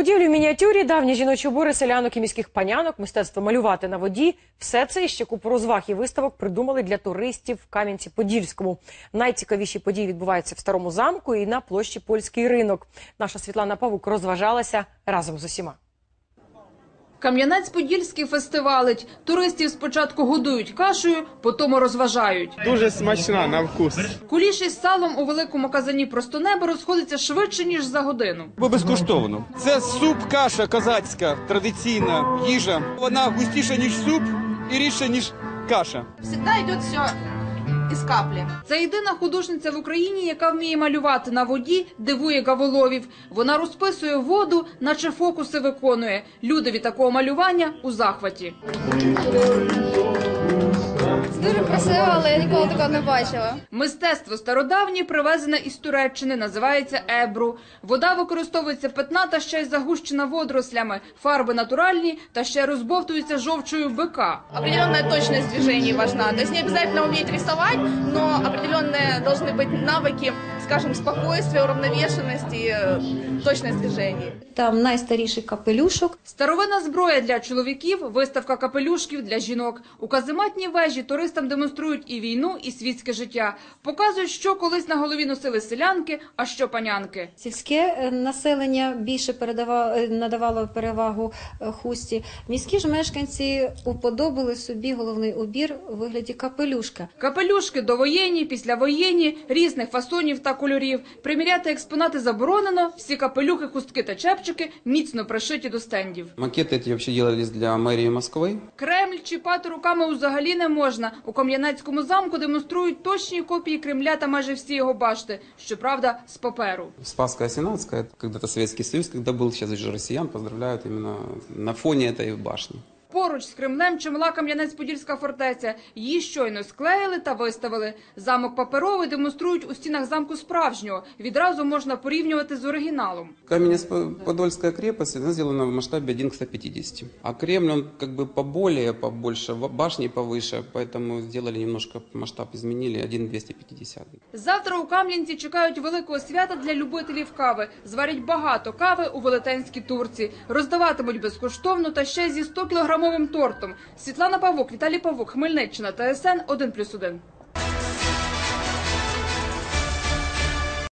Рукоділлю в мініатюрі, давні жіночі убори селянок і міських панянок, мистецтво малювати на воді – все це ще купу розваг і виставок придумали для туристів в Кам'янці-Подільському. Найцікавіші події відбуваються в Старому замку і на площі Польський ринок. Наша Світлана Павук розважалася разом з усіма. Кам'янець-Подільський фестивалить. Туристів спочатку годують кашею, потім розважають. Дуже смачна на вкус. Куліш із салом у великому казані просто небо розходиться швидше, ніж за годину. Бо безкоштовно. Це суп, каша козацька, традиційна їжа. Вона густіша, ніж суп, і рідша, ніж каша. всегда идет все из каплі. Це єдина художниця в Україні, яка вміє малювати на воді, дивує гаволовів. Вона розписує воду, наче фокуси виконує. Люди від такого малювання у захваті. Дуже красиво, але я ніколи такого не бачила. Мистецтво стародавнє привезене із Туреччини, називається ебру. Вода використовується питна та ще й загущена водорослями. Фарби натуральні та ще розбовтуються жовчою бика. Определенная точность движений важна. То есть не обязательно уметь рисовать, но определенные должны быть навыки, скажем, спокойствия, уравновешенности, э, точность движений. Там найстаріший капелюшок. Старовинна зброя для чоловіків, виставка капелюшків для жінок. У казематній вежі туристам демонструють і війну, і світське життя. Показують, що колись на голові носили селянки, а що панянки. Сільське е, населення більше передавало, е, надавало перевагу е, хусті. Міські ж мешканці уподобали собі головний убір у вигляді капелюшка. Капелюшки довоєнні, післявоєнні, різних фасонів та кольорів. Приміряти експонати заборонено. Всі капелюхи, хустки та чепчики міцно пришиті до стендів. Макети эти вообще делались для мэрии Москвы. Кремль чіпати руками взагалі не можна. У Кам'янецькому замку демонструють точні копії Кремля та майже всі його башти. Щоправда, з паперу. Спасская Сенатская, это когда-то Советский Союз, когда был, сейчас же россиян поздравляют именно на фоне этой башни. Поруч з Кремлем чимала Кам'янець-Подільська фортеця. Її щойно склеїли та виставили. Замок паперовий демонструють у стінах замку справжнього. Відразу можна порівнювати з оригіналом. Каменец-Подольская крепость, она сделана в масштабе 1 к 150. А Кремль, он как бы поболее, побольше, в- башни повыше, поэтому сделали немножко масштаб, изменили 1 к 250. Завтра у Кам'янці чекають великого свята для любителів кави. Зварять багато кави у велетенській турці. Роздаватимуть безкоштовно та ще зі 100 кілограмовим тортом. Світлана Павук, Віталій Павук, Хмельниччина, ТСН 1+,1.